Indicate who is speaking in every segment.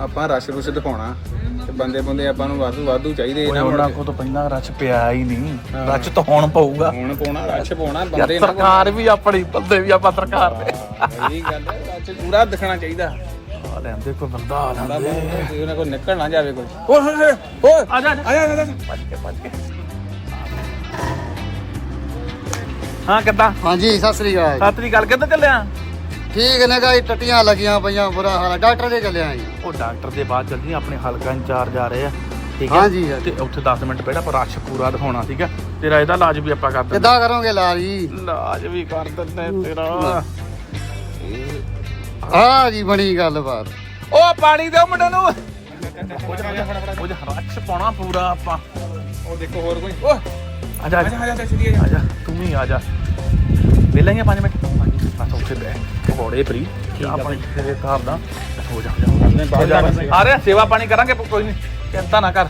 Speaker 1: ਆਪਾਂ ਰਸ਼ ਰੁਸ਼ ਦਿਖਾਉਣਾ ਤੇ ਬੰਦੇ ਬੰਦੇ ਆਪਾਂ ਨੂੰ ਵਾਧੂ ਵਾਧੂ ਚਾਹੀਦੇ
Speaker 2: ਓਏ
Speaker 1: ਇਹਨਾਂ
Speaker 2: ਉਹਨਾਂ
Speaker 1: ਮੁੜ
Speaker 2: ਕੋ ਤਾਂ ਪਹਿਲਾਂ ਰੱਛ ਪਿਆ ਹੀ ਨਹੀਂ। ਰੱਛ ਤਾਂ ਹੁਣ ਪਊਗਾ।
Speaker 1: ਹੁਣ ਪਾਉਣਾ ਰਸ਼ ਪਾਉਣਾ ਬੰਦੇ ਨਾ
Speaker 2: ਸਰਕਾਰ ਵੀ ਆਪਣੀ ਬੰਦੇ ਵੀ ਆਪਾਂ ਸਰਕਾਰ ਦੇ।
Speaker 1: ਇਹ ਗੱਲ ਹੈ ਰਸ਼ ਪੂਰਾ ਦਿਖਣਾ ਚਾਹੀਦਾ।
Speaker 2: ਆ ਲੈਂਦੇ ਕੋਈ ਬੰਦਾ ਆ ਲੈਂਦੇ
Speaker 1: ਉਹਨਾਂ ਕੋਲ ਨਿਕਲ ਨਾ ਜਾਵੇ ਕੋਈ। ਓਏ ਹੋਏ ਹੋਏ ਓਏ
Speaker 2: ਆ ਜਾ
Speaker 1: ਆ ਜਾ। ਆ ਜਾ
Speaker 2: ਭੱਜ ਕੇ ਭੱਜ ਕੇ। ਹਾਂ ਕਿੱਦਾਂ?
Speaker 3: ਹਾਂਜੀ ਸਤਿ ਸ੍ਰੀ ਅਕਾਲ
Speaker 2: ਸਾਤਰੀ ਗੱਲ ਕਿੱਦਾਂ ਚੱਲਿਆ?
Speaker 3: ਠੀਕ ਨੇ ਗਾਈ ਟੱਟੀਆਂ ਲੱਗੀਆਂ ਪਈਆਂ ਬੁਰਾ ਹਾਲ ਆ। ਡਾਕਟਰ ਦੇ ਚੱਲਿਆ ਜੀ।
Speaker 2: ਉਹ ਡਾਕਟਰ ਦੇ ਬਾਅਦ ਚੱਲਦੀ ਆਪਣੇ ਹਲਕਾ ਇੰਚਾਰਜ ਆ ਰਹੇ ਆ। ਠੀਕ ਹੈ?
Speaker 3: ਹਾਂਜੀ, ਹਾਂਜੀ।
Speaker 2: ਤੇ ਉੱਥੇ 10 ਮਿੰਟ ਪਹਿਲਾਂ ਪਰ ਰਸ਼ ਪੂਰਾ ਦਿਖਾਉਣਾ ਸੀਗਾ ਤੇਰਾ ਇਹਦਾ ਇਲਾਜ ਵੀ ਆਪਾਂ ਕਰ ਦਿੰਦੇ
Speaker 3: ਕਿੱਦਾਂ ਕਰੋਗੇ ਇਲਾਜ ਜੀ?
Speaker 2: ਇਲਾਜ ਵੀ ਕਰ ਦਿੰਦੇ ਤੇਰਾ।
Speaker 3: ਹਾਂ ਜੀ ਬਣੀ ਗੱਲਬਾਤ।
Speaker 2: ਉਹ ਪਾਣੀ ਦਿਓ ਮੁੰਡੇ ਨੂੰ। ਉਹ ਜਿਹਾ ਰਸ਼ ਪਾਉਣਾ ਪੂਰਾ ਆਪਾਂ।
Speaker 1: ਉਹ ਦੇਖੋ ਹੋਰ ਕੋਈ। ਓਏ
Speaker 2: ਆ ਜਾ
Speaker 1: ਆ ਜਾ। ਆ ਜਾ ਆ ਜਾ
Speaker 2: ਆ ਜਾ ਤੂੰ ਵੀ ਆ ਜਾ। ਵੇਲੇ ਹੀ 5 ਮਿੰਟ? ਬਸ ਉੱਥੇ ਬਹਿ। ਪਕੌੜੇ ਫਰੀ ਆਪਣੇ ਤੇਰੇ ਹਿਸਾਬ ਦਾ। ਹੋ ਜਾ
Speaker 1: ਆਪਣੇ ਬਾਹਰ
Speaker 2: ਜਾ
Speaker 1: ਜਾਣਾ
Speaker 2: ਆ ਰਿਹਾ ਸੇਵਾ ਪਾਣੀ ਕਰਾਂਗੇ ਕੋਈ ਨਹੀਂ। ਚਿੰਤਾ ਨਾ ਕਰ।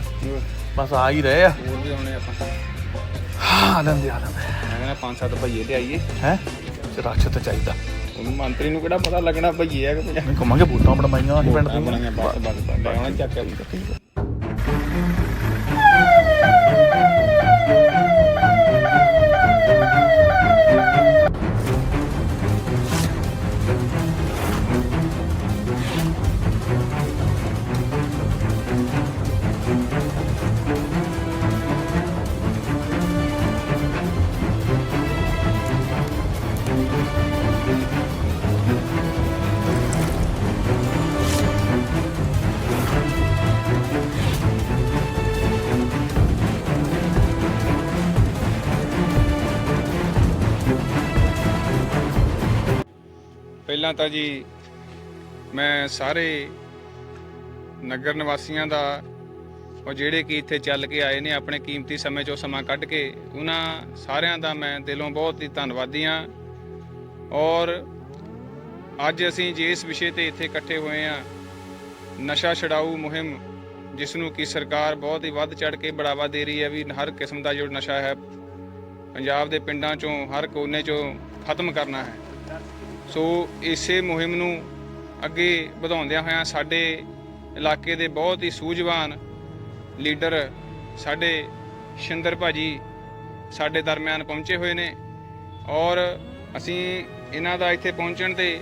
Speaker 2: ਬਸ ਆ ਹੀ ਰਹੇ ਆ।
Speaker 1: ਹੋਰ ਵੀ ਆਉਣੇ ਆਪਾਂ।
Speaker 2: ਆ ਲੈਂਦੇ ਆ ਲੈਂਦੇ
Speaker 1: ਮੈਂ ਕਹਿੰਦਾ ਪੰਜ ਸੱਤ ਭਈਏ ਤੇ ਆਈਏ।
Speaker 2: ਹੈ? ਤੇ ਰੱਛ ਤੇ ਚਾਹੀਦਾ।
Speaker 1: ਉਹਨੂੰ ਮੰਤਰੀ ਨੂੰ ਕਿਹੜਾ ਪਤਾ ਲੱਗਣਾ ਭਈਏ ਆ ਕਿ ਪੰਜਾਬੀ
Speaker 2: ਨਹੀਂ ਕਮਾਂਗੇ ਬੂਟਾਂ ਪਿੰਡ
Speaker 1: ਬਣਾਈਆਂ
Speaker 2: ਦੀਆਂ
Speaker 1: ਬਸ ਬਸ ਬਸ। ਲੈ ਆਉਣਾ ਚੱਕ ਕੇ। ਪਹਿਲਾਂ ਤਾਂ ਜੀ ਮੈਂ ਸਾਰੇ ਨਗਰ ਨਿਵਾਸੀਆਂ ਦਾ ਉਹ ਜਿਹੜੇ ਕਿ ਇੱਥੇ ਚੱਲ ਕੇ ਆਏ ਨੇ ਆਪਣੇ ਕੀਮਤੀ ਸਮੇਂ ਚੋਂ ਸਮਾਂ ਕੱਢ ਕੇ, ਉਹਨਾਂ ਸਾਰਿਆਂ ਦਾ ਮੈਂ ਦਿਲੋਂ ਬਹੁਤ ਹੀ ਧੰਨਵਾਦੀ ਹਾਂ। ਔਰ ਅੱਜ ਅਸੀਂ ਜਿਸ ਵਿਸ਼ੇ ਤੇ ਇੱਥੇ ਇਕੱਠੇ ਹੋਏ ਹਾਂ, ਨਸ਼ਾ ਛਡਾਊ ਮੁਹਿੰਮ ਜਿਸ ਨੂੰ ਕਿ ਸਰਕਾਰ ਬਹੁਤ ਹੀ ਵੱਧ ਚੜ ਕੇ ਬੜਾਵਾ ਦੇ ਰਹੀ ਹੈ ਵੀ ਹਰ ਕਿਸਮ ਦਾ ਜੋ ਨਸ਼ਾ ਹੈ, ਪੰਜਾਬ ਦੇ ਪਿੰਡਾਂ ਚੋਂ, ਹਰ ਕੋਨੇ ਚੋਂ ਖਤਮ ਕਰਨਾ ਹੈ। ਸੋ ਇਸੇ ਮੁਹਿੰਮ ਨੂੰ ਅੱਗੇ ਵਧਾਉਂਦਿਆਂ ਹੋਇਆਂ ਸਾਡੇ ਇਲਾਕੇ ਦੇ ਬਹੁਤ ਹੀ ਸੂਝਵਾਨ ਲੀਡਰ ਸਾਡੇ ਸ਼ਿੰਦਰ ਭਾਜੀ ਸਾਡੇ ਦਰਮਿਆਨ ਪਹੁੰਚੇ ਹੋਏ ਨੇ ਔਰ ਅਸੀਂ ਇਹਨਾਂ ਦਾ ਇੱਥੇ ਪਹੁੰਚਣ ਤੇ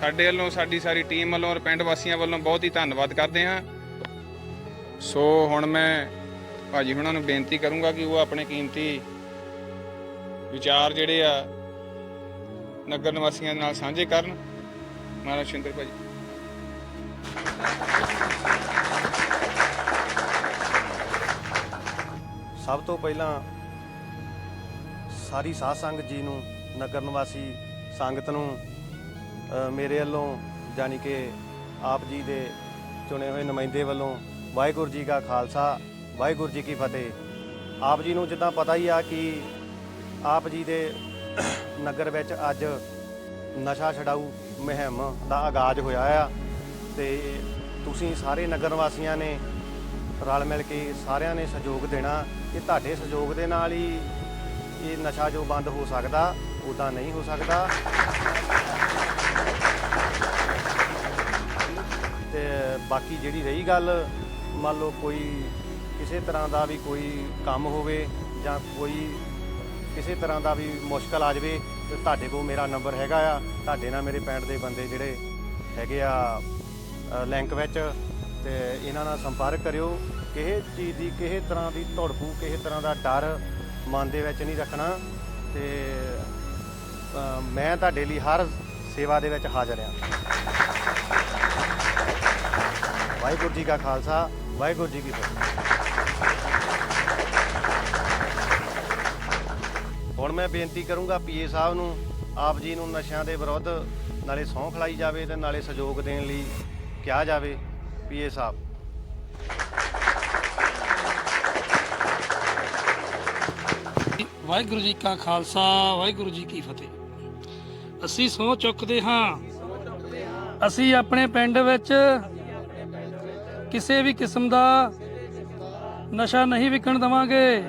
Speaker 1: ਸਾਡੇ ਵੱਲੋਂ, ਸਾਡੀ ਸਾਰੀ ਟੀਮ ਵੱਲੋਂ ਔਰ ਪਿੰਡ ਵਾਸੀਆਂ ਵੱਲੋਂ ਬਹੁਤ ਹੀ ਧੰਨਵਾਦ ਕਰਦੇ ਹਾਂ। ਸੋ ਹੁਣ ਮੈਂ ਭਾਜੀ ਹੁਣਾਂ ਨੂੰ ਬੇਨਤੀ ਕਰੂੰਗਾ ਕਿ ਉਹ ਆਪਣੇ ਕੀਮਤੀ ਵਿਚਾਰ ਜਿਹੜੇ ਆ ਨਗਰ ਨਿਵਾਸੀਆਂ ਨਾਲ ਸਾਂਝੇ ਕਰਨ। ਮਹਾਰਾਜ ਸ਼ਿੰਦਰ ਭਾਜੀ।
Speaker 4: ਸਭ ਤੋਂ ਪਹਿਲਾਂ ਸਾਰੀ ਸਾਧ ਸੰਗਤ ਜੀ ਨੂੰ, ਨਗਰ ਨਿਵਾਸੀ ਸੰਗਤ ਨੂੰ ਮੇਰੇ ਵੱਲੋਂ ਜਾਣੀ ਕਿ ਆਪ ਜੀ ਦੇ ਚੁਣੇ ਹੋਏ ਨੁਮਾਇੰਦੇ ਵੱਲੋਂ ਵਾਹਿਗੁਰੂ ਜੀ ਕਾ ਖਾਲਸਾ, ਵਾਹਿਗੁਰੂ ਜੀ ਕੀ ਫਤਿਹ। ਆਪ ਜੀ ਨੂੰ ਜਿੱਦਾਂ ਪਤਾ ਹੀ ਆ ਕਿ ਆਪ ਜੀ ਦੇ ਨਗਰ ਵਿੱਚ ਅੱਜ ਨਸ਼ਾ ਛਡਾਊ ਮੁਹਿੰਮ ਦਾ ਆਗਾਜ਼ ਹੋਇਆ ਆ ਤੇ ਤੁਸੀਂ ਸਾਰੇ ਨਗਰ ਵਾਸੀਆਂ ਨੇ ਰਲ ਮਿਲ ਕੇ ਸਾਰਿਆਂ ਨੇ ਸਹਿਯੋਗ ਦੇਣਾ। ਕਿ ਤੁਹਾਡੇ ਸਹਿਯੋਗ ਦੇ ਨਾਲ ਹੀ ਇਹ ਨਸ਼ਾ ਜੋ ਬੰਦ ਹੋ ਸਕਦਾ ਉਦਾਂ ਨਹੀਂ ਹੋ ਸਕਦਾ। ਤੇ ਬਾਕੀ ਜਿਹੜੀ ਰਹੀ ਗੱਲ, ਮੰਨ ਲਓ ਕੋਈ ਕਿਸੇ ਤਰ੍ਹਾਂ ਦਾ ਵੀ ਕੋਈ ਕੰਮ ਹੋਵੇ ਜਾਂ ਕੋਈ ਕਿਸੇ ਤਰ੍ਹਾਂ ਦਾ ਵੀ ਮੁਸ਼ਕਲ ਆ ਜਾਵੇ ਤੇ ਤੁਹਾਡੇ ਕੋਲ ਮੇਰਾ ਨੰਬਰ ਹੈਗਾ ਆ। ਤੁਹਾਡੇ ਨਾਲ ਮੇਰੇ ਪਿੰਡ ਦੇ ਬੰਦੇ ਜਿਹੜੇ ਹੈਗੇ ਆ ਲਿੰਕ ਵਿੱਚ ਤੇ ਇਹਨਾਂ ਨਾਲ ਸੰਪਰਕ ਕਰਿਓ। ਕਿਸੇ ਚੀਜ਼ ਦੀ, ਕਿਸੇ ਤਰ੍ਹਾਂ ਦੀ ਧੜਕੂ ਕਿਸੇ ਤਰ੍ਹਾਂ ਦਾ ਡਰ ਮਨ ਦੇ ਵਿੱਚ ਨਹੀਂ ਰੱਖਣਾ ਤੇ ਮੈਂ ਤੁਹਾਡੇ ਲਈ ਹਰ ਸੇਵਾ ਦੇ ਵਿੱਚ ਹਾਜ਼ਰ ਹਾਂ। ਵਾਹਿਗੁਰੂ ਜੀ ਕਾ ਖਾਲਸਾ, ਵਾਹਿਗੁਰੂ ਜੀ ਕੀ ਫਤਿਹ। ਹੁਣ ਮੈਂ ਬੇਨਤੀ ਕਰੂੰਗਾ ਪੀਏ ਸਾਹਿਬ ਨੂੰ, ਆਪ ਜੀ ਨੂੰ ਨਸ਼ਿਆਂ ਦੇ ਵਿਰੁੱਧ ਨਾਲੇ ਸਹੁੰ ਖਲਾਈ ਜਾਵੇ ਤੇ ਨਾਲੇ ਸਹਿਯੋਗ ਦੇਣ ਲਈ ਕਿਹਾ ਜਾਵੇ। ਪੀਏ ਸਾਹਿਬ।
Speaker 5: ਵਾਹਿਗੁਰੂ ਜੀ ਕਾ ਖਾਲਸਾ, ਵਾਹਿਗੁਰੂ ਜੀ ਕੀ ਫਤਿਹ। ਅਸੀਂ ਸਹੁੰ ਚੁੱਕਦੇ ਹਾਂ। ਅਸੀਂ ਆਪਣੇ ਪਿੰਡ ਵਿੱਚ ਕਿਸੇ ਵੀ ਕਿਸਮ ਦਾ ਨਸ਼ਾ ਨਹੀਂ ਵਿਕਣ ਦਵਾਂਗੇ।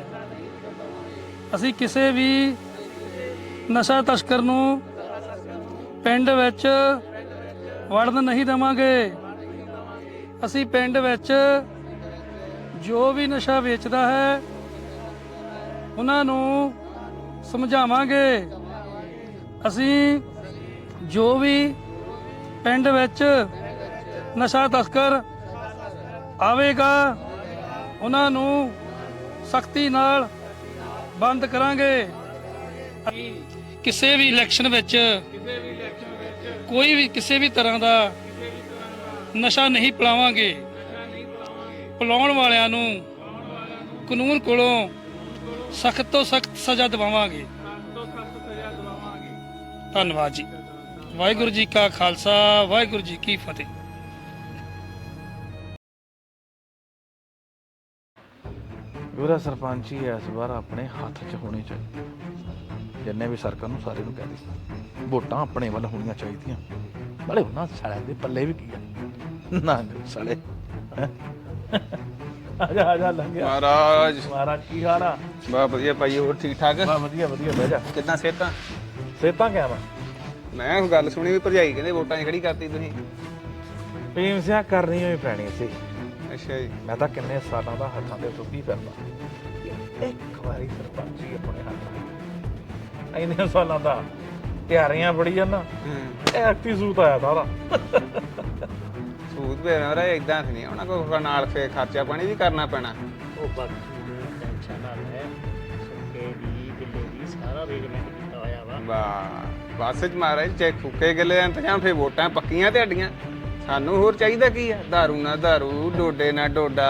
Speaker 5: ਅਸੀਂ ਕਿਸੇ ਵੀ ਨਸ਼ਾ ਤਸਕਰ ਨੂੰ ਪਿੰਡ ਵਿੱਚ ਵੜਨ ਨਹੀਂ ਦੇਵਾਂਗੇ। ਅਸੀਂ ਪਿੰਡ ਵਿੱਚ ਜੋ ਵੀ ਨਸ਼ਾ ਵੇਚਦਾ ਹੈ, ਉਹਨਾਂ ਨੂੰ ਸਮਝਾਵਾਂਗੇ। ਅਸੀਂ ਜੋ ਵੀ ਪਿੰਡ ਵਿੱਚ ਨਸ਼ਾ ਤਸਕਰ ਆਵੇਗਾ, ਉਹਨਾਂ ਨੂੰ ਸਖਤੀ ਨਾਲ ਬੰਦ ਕਰਾਂਗੇ। ਕਿਸੇ ਵੀ ਇਲੈਕਸ਼ਨ ਵਿੱਚ ਕੋਈ ਵੀ ਕਿਸੇ ਵੀ ਤਰ੍ਹਾਂ ਦਾ ਨਸ਼ਾ ਨਹੀਂ ਪਿਲਾਵਾਂਗੇ। ਪਿਲਾਉਣ ਵਾਲਿਆਂ ਨੂੰ ਕਾਨੂੰਨ ਕੋਲੋਂ ਸਖਤ ਤੋਂ ਸਖਤ ਸਜ਼ਾ ਦਿਵਾਵਾਂਗੇ। ਧੰਨਵਾਦ ਜੀ। ਵਾਹਿਗੁਰੂ ਜੀ ਕਾ ਖਾਲਸਾ, ਵਾਹਿਗੁਰੂ ਜੀ ਕੀ ਫਤਿਹ।
Speaker 2: ਉਹਦਾ ਸਰਪੰਚ ਹੀ ਇਸ ਵਾਰ ਆਪਣੇ ਹੱਥ 'ਚ ਹੋਣੀ ਚਾਹੀਦੀ। ਜਿੰਨੇ ਵੀ ਸਰਕਾਰ ਨੂੰ ਸਾਰੇ ਨੂੰ ਕਹਿੰਦੇ ਵੋਟਾਂ ਆਪਣੇ ਵੱਲ ਹੋਣੀਆਂ ਚਾਹੀਦੀਆਂ। ਨਾਲੇ ਉਹਨਾਂ ਸਾਲਿਆਂ ਦੇ ਪੱਲੇ ਵੀ ਕੀ ਆ? ਨਾ ਸਾਲੇ। ਹੈਂ? ਆ ਜਾ ਆ ਜਾ ਲੰਘਿਆ।
Speaker 1: ਮਹਾਰਾਜ।
Speaker 2: ਮਾਰਾ ਕੀ ਹਾਲ ਆ?
Speaker 1: ਬਾ ਵਧੀਆ ਭਾਈ ਹੋਰ ਠੀਕ ਠਾਕ?
Speaker 2: ਬਾ ਵਧੀਆ ਵਧੀਆ ਬਹਿ ਜਾ।
Speaker 1: ਕਿੱਦਾਂ ਸਿਹਤਾਂ?
Speaker 2: ਸੇਤਾਂ ਕਿਆ ਵਾ?
Speaker 1: ਮੈਂ ਗੱਲ ਸੁਣੀ ਵੀ ਭਰਜਾਈ ਕਹਿੰਦੇ ਵੋਟਾਂ 'ਚ ਖੜੀ ਕਰਤੀ ਤੁਸੀਂ।
Speaker 2: ਪੀਮ ਸਿਆ ਕਰਨੀ ਹੋਈ ਪੈਣੀ ਸੀ।
Speaker 1: ਅੱਛਾ ਜੀ
Speaker 2: ਮੈਂ ਤਾਂ ਕਿੰਨੇ ਸਾਲਾਂ ਦਾ ਹੱਥਾਂ ਤੇ ਸੁੱਤੀ ਫਿਰਦਾ। ਇੱਕ ਵਾਰੀ ਸਰਪੰਚੀ ਆਪਣੇ ਹੱਥ ਇੰਨੇ ਸਾਲਾਂ ਦਾ ਤਿਆਰੀਆਂ ਬੜੀ ਆ ਨਾ।
Speaker 1: ਹੂੰ।
Speaker 2: ਐਕਟੀ ਸੂਤ ਆਇਆ ਸਾਰਾ।
Speaker 1: ਸੂਤ ਪੇ ਨਾ ਰਹੇ ਇਦਾਂ ਨਹੀਂ ਉਹਨਾਂ ਕੋਲ ਨਾਲ ਫੇਰ ਖਰਚਾ ਪਾਣੀ ਵੀ ਕਰਨਾ ਪੈਣਾ।
Speaker 6: ਉਹ ਬਾਕੀ ਟੈਨਸ਼ਨ ਨਾ ਲੈ ਸੁੱਕੇ ਦੀ ਬਿੱਲੇ ਦੀ ਸਾਰਾ ਅਰੇਂਜਮੈਂਟ ਕੀਤਾ ਹੋਇਆ ਵਾ।
Speaker 1: ਵਾਹ। ਬਸ ਚ ਮਹਾਰਾਜ ਚੈੱਕ ਫੁੱਕੇ ਗੱਲੇ ਦਾ ਇੰਤਜ਼ਾਮ ਫੇਰ ਵੋਟਾਂ ਪੱਕੀਆਂ ਤੁਹਾਡੀਆਂ ਸਾਨੂੰ ਹੋਰ ਚਾਹੀਦਾ ਕੀ ਆ दारू ਨਾ दारू ਡੋਡੇ ਨਾ ਡੋਡਾ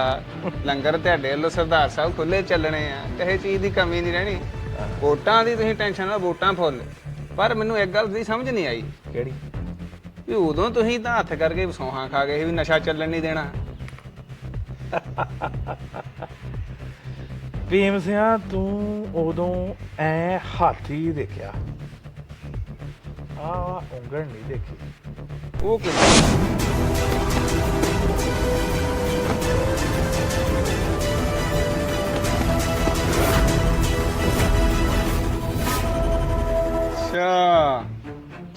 Speaker 1: ਲੰਗਰ ਤੁਹਾਡੇ ਵੱਲੋਂ ਸਰਦਾਰ ਸਾਹਿਬ ਖੁੱਲੇ ਚੱਲਣੇ ਆ ਕਿਸੇ ਚੀਜ਼ ਦੀ ਕਮੀ ਨਹੀਂ ਰਹਿਣੀ ਵੋਟਾਂ ਦੀ ਤੁਸੀਂ ਟੈਨਸ਼ਨ ਨਾ ਵੋਟਾਂ ਫੁੱਲ ਪਰ ਮੈਨੂੰ ਇੱਕ ਗੱਲ ਦੀ ਸਮਝ ਨਹੀਂ ਆਈ
Speaker 2: ਕਿਹੜੀ
Speaker 1: ਵੀ ਉਦੋਂ ਤੁਸੀਂ ਤਾਂ ਹੱਥ ਕਰਕੇ ਸੌਹਾਂ ਖਾ ਗਏ ਸੀ ਵੀ ਨਸ਼ਾ ਚੱਲਣ ਨਹੀਂ ਦੇਣਾ
Speaker 2: ਭੀਮ ਸਿਆ ਤੂੰ ਉਦੋਂ ਐ ਹਾਥੀ ਦੇਖਿਆ ਆ ਉਂਗਲ ਨਹੀਂ ਦੇਖੀ
Speaker 1: ਉਹ ਕਿਉਂ ਅੱਛਾ।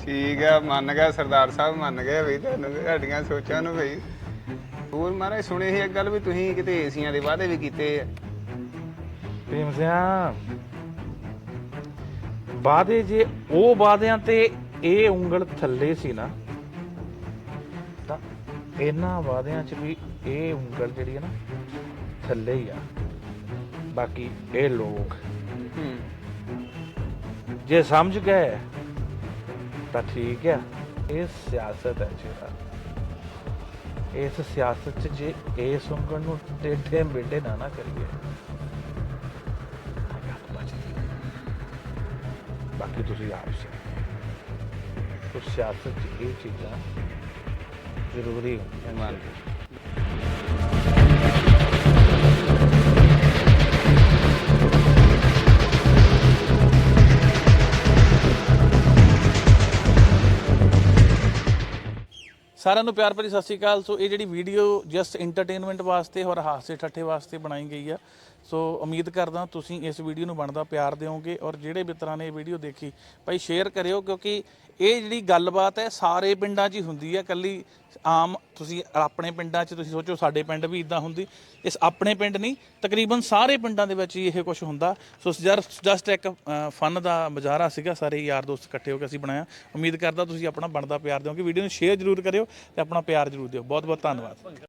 Speaker 1: ਠੀਕ ਹੈ ਮੰਨ ਗਿਆ, ਸਰਦਾਰ ਸਾਹਿਬ ਮੰਨ ਗਏ ਵੀ ਤੁਹਾਨੂੰ ਵੀ ਸੋਚਾਂ ਨੂੰ ਬਈ ਹੋਰ ਮਹਾਰਾਜ, ਸੁਣੇ ਸੀ ਇੱਕ ਗੱਲ ਵੀ ਤੁਸੀਂ ਕਿਤੇ ਏਸੀਆਂ ਦੇ ਵਾਅਦੇ ਵੀ ਕੀਤੇ ਆ।
Speaker 2: ਭੀਮ ਸਿਆ ਵਾਦੇ ਜੇ, ਉਹ ਵਾਦਿਆਂ ਤੇ ਇਹ ਉਂਗਲ ਥੱਲੇ ਸੀ ਨਾ ਇਹਨਾਂ ਵਾਅਦਿਆਂ 'ਚ ਵੀ ਇਹ ਉਂਗਲ ਜਿਹੜੀ ਹੈ ਨਾ ਥੱਲੇ ਹੀ ਆ। ਬਾਕੀ ਇਹ ਲੋਕ। ਜੇ ਸਮਝ ਗਏ, ਤਾਂ ਠੀਕ ਹੈ ਇਹ ਸਿਆਸਤ ਹੈ ਜਿਹੜਾ ਇਸ ਸਿਆਸਤ 'ਚ ਜੇ ਇਸ ਉਂਗਲ ਨੂੰ ਟੇਢੇ ਮੇਢੇ ਨਾ ਨਾ ਕਰੀਏ। ਬਾਕੀ ਤੁਸੀਂ ਆਪ ਸਿਆਣੇ ਤੋ ਸਿਆਸਤ 'ਚ ਇਹ ਚੀਜ਼ਾਂ ਜ਼ਰੂਰੀ ਹੁੰਦੀਆਂ
Speaker 1: ਮੰਨ।
Speaker 7: ਸਾਰਿਆਂ ਨੂੰ ਪਿਆਰ ਭਰੀ ਸਤਿ ਸ਼੍ਰੀ ਅਕਾਲ। ਸੋ ਇਹ ਜਿਹੜੀ ਵੀਡੀਓ ਜਸਟ ਐਂਟਰਟੇਨਮੈਂਟ ਵਾਸਤੇ ਔਰ ਹਾਸੇ ਠੱਠੇ ਵਾਸਤੇ ਬਣਾਈ ਗਈ ਆ ਸੋ ਉਮੀਦ ਕਰਦਾ ਤੁਸੀਂ ਇਸ ਵੀਡੀਓ ਨੂੰ ਬਣਦਾ ਪਿਆਰ ਦਿਓਗੇ ਔਰ ਜਿਹੜੇ ਮਿੱਤਰਾਂ ਨੇ ਇਹ ਵੀਡੀਓ ਦੇਖੀ, ਭਾਈ ਸ਼ੇਅਰ ਕਰਿਓ ਕਿਉਂਕਿ ਇਹ ਜਿਹੜੀ ਗੱਲਬਾਤ ਹੈ ਸਾਰੇ ਪਿੰਡਾਂ 'ਚ ਹੀ ਹੁੰਦੀ ਹੈ ਕੱਲੀ ਆਮ ਤੁਸੀਂ ਆਪਣੇ ਪਿੰਡਾਂ 'ਚ ਤੁਸੀਂ ਸੋਚੋ ਸਾਡੇ ਪਿੰਡ ਵੀ ਇਦਾਂ ਹੁੰਦੀ, ਇਸ ਆਪਣੇ ਪਿੰਡ ਨਹੀਂ, ਤਕਰੀਬਨ ਸਾਰੇ ਪਿੰਡਾਂ ਦੇ ਵਿੱਚ ਹੀ ਇਹ ਕੁਝ ਹੁੰਦਾ। ਸੋ ਜਸਟ ਇੱਕ ਫਨ ਦਾ ਮੁਜ਼ਾਹਰਾ ਸੀਗਾ, ਸਾਰੇ ਯਾਰ ਦੋਸਤ ਇਕੱਠੇ ਹੋ ਕੇ ਅਸੀਂ ਬਣਾਇਆ। ਉਮੀਦ ਕਰਦਾ ਤੁਸੀਂ ਆਪਣਾ ਬਣਦਾ ਪਿਆਰ ਦਿਓਗੇ, ਵੀਡੀਓ ਨੂੰ ਸ਼ੇਅਰ ਜ਼ਰੂਰ ਕਰਿਓ ਤੇ ਆਪਣਾ ਪਿਆਰ ਜ਼ਰੂਰ ਦਿਓ। ਬਹੁਤ ਬਹੁਤ ਧੰਨਵਾਦ।